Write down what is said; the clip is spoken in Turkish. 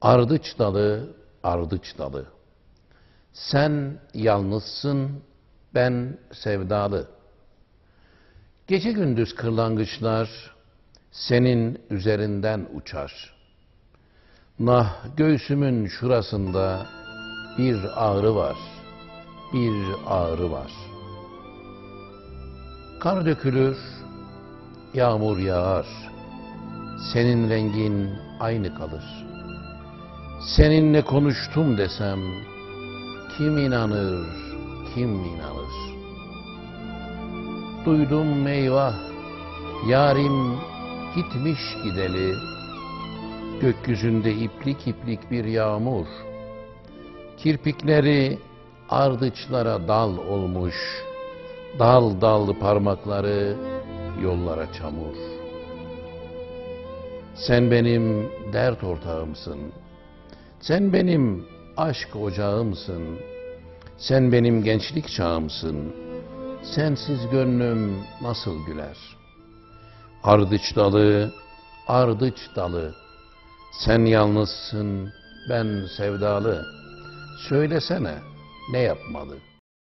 Ardıç dalı, ardıç dalı. Sen yalnızsın, ben sevdalı. Gece gündüz kırlangıçlar senin üzerinden uçar. Nah göğsümün şurasında bir ağrı var, bir ağrı var. Kar dökülür, yağmur yağar. Senin rengin aynı kalır. Seninle konuştum desem kim inanır, kim inanır? Duydum eyvah, yarim gitmiş gideli. Gökyüzünde iplik iplik bir yağmur. Kirpikleri ardıçlara dal olmuş. Dal dal parmakları yollara çamur. Sen benim dert ortağımsın. Sen benim aşk ocağımsın. Sen benim gençlik çağımsın. Sensiz gönlüm nasıl güler? Ardıç dalı, ardıç dalı. Sen yalnızsın, ben sevdalı. Söylesene ne yapmalı?''